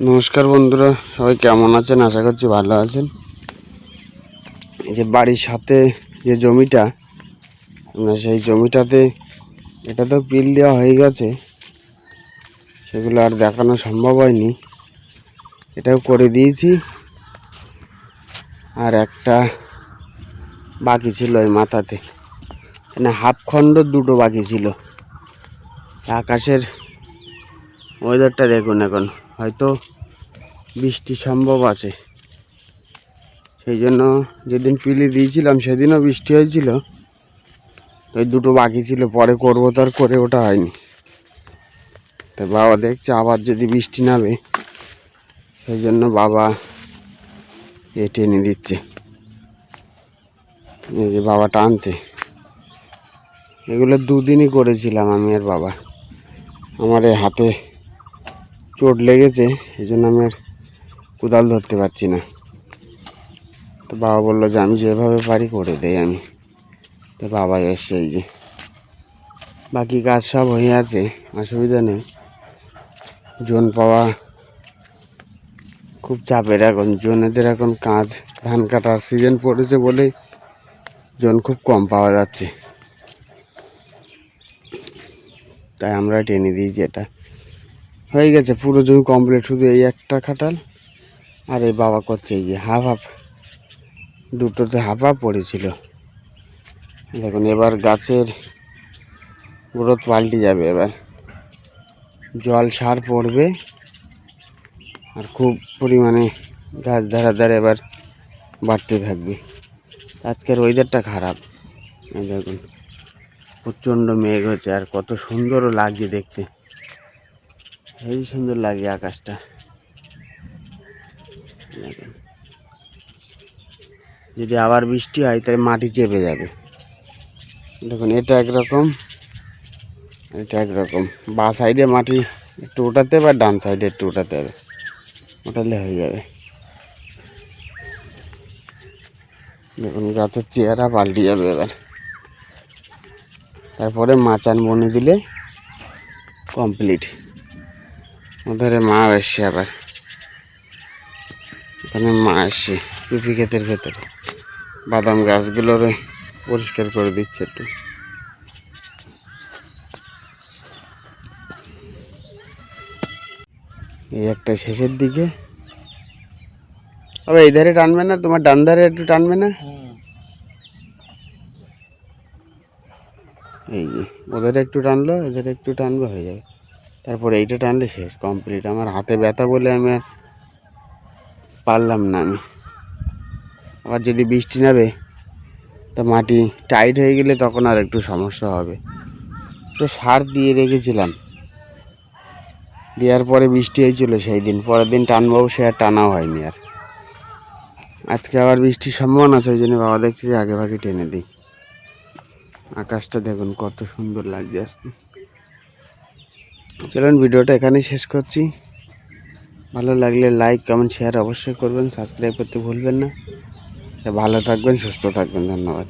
নমস্কার বন্ধুরা, সবাই কেমন আছেন? আশা করছি ভালো আছেন। এই যে বাড়ির সাথে যে জমিটা সেই জমিটাতে এটা তো বিল দেওয়া হয়ে গেছে। সেগুলো আর দেখানো সম্ভব হয়নি। এটাও করে দিয়েছি। আর একটা বাকি ছিল ওই মাথাতে। মানে হাফ খণ্ড দুটো বাকি ছিল। আকাশের ওয়েদারটা দেখুন এখন। হয়তো বৃষ্টি সম্ভব আছে। সেই জন্য যেদিন পিলি দিয়েছিলাম সেদিনও বৃষ্টি হয়েছিল। ওই দুটো বাকি ছিল, পরে করব তো আর করে ওটা হয়নি। তো বাবা দেখছে আবার যদি বৃষ্টি নামে, সেই জন্য বাবা এ টেনে দিচ্ছে। এই যে বাবা টানছে। এগুলো দুদিনই করেছিলাম আমি আর বাবা। আমার এই হাতে চোট লেগেছে, এই জন্য আমি আর কোদাল ধরতে পারছি না। তো বাবা বলল যে, আমি যেভাবে পারি করে দেই আমি। তো বাবা এসছে এই যে, বাকি কাজ সব হয়ে আছে, অসুবিধা নেই। জোন পাওয়া খুব চাপের এখন। জোনেদের এখন কাজ, ধান কাটার সিজন পড়েছে বলে জোন খুব কম পাওয়া যাচ্ছে। তাই আমরা টেনে দিয়েছি এটা। হয়ে গেছে, পুরো জমি কমপ্লিট শুধু এই একটা খাটাল আর এই বাবা করছে এই হাফ হাফ দুটোতে হাফ হাফ পড়েছিল। দেখুন, এবার গাছের গ্রোথ পাল্টে যাবে এবার। জল সার পড়বে আর খুব পরিমাণে গাছ ধারা ধারে এবার বাড়তে থাকবে। আজকের ওয়েদারটা খারাপ। দেখুন, প্রচণ্ড মেঘ হচ্ছে আর কত সুন্দরও লাগছে দেখতে। হেবি সুন্দর লাগে আকাশটা। দেখুন। যদি আবার বৃষ্টি হয়, তাহলে মাটি চেপে যাবে। দেখুন, এটা একরকম এটা একরকম। বা সাইডে মাটি একটু ওঠাতে বা ডান সাইডে একটু ওঠাতে হবে। ওঠালে হয়ে যাবে। দেখুন, গাছের চেহারা পাল্টে যাবে এবার। তারপরে মাচান বনে দিলে কমপ্লিট ওধারে মা এসছে আবার। এখানে মা এসছে পিপি ক্ষেতের ভেতরে। বাদাম গাছগুলোরে পরিষ্কার করে দিচ্ছে একটু। এই একটা শেষের দিকে। আবার এই ধারে টানবে না? তোমার ডান ধারে একটু টানবে না? এই ওদের একটু টানলো এদের একটু টানবে, হয়ে যাবে। তারপরে এইটা টানলে শেষ কমপ্লিট আমার হাতে ব্যথা বলে আমি আর পারলাম না আমি। আবার যদি বৃষ্টি নাবে তা মাটি টাইট হয়ে গেলে তখন আর একটু সমস্যা হবে। তো সার দিয়ে রেখেছিলাম। দেওয়ার পরে বৃষ্টি হয়েছিল সেই দিন, পরের দিন টানবো সে আর টানাও হয়নি আর। আজকে আবার বৃষ্টির সম্ভাবনা আছে, ওই জন্য বাবা দেখছি আগে ভাগে টেনে দিই। আকাশটা দেখুন কত সুন্দর লাগছে আজকে। চলুন ভিডিওটা এখানেই শেষ করছি। ভালো লাগলে লাইক কমেন্ট শেয়ার অবশ্যই করবেন সাবস্ক্রাইব করতে ভুলবেন না। ভালো থাকবেন, সুস্থ থাকবেন, ধন্যবাদ।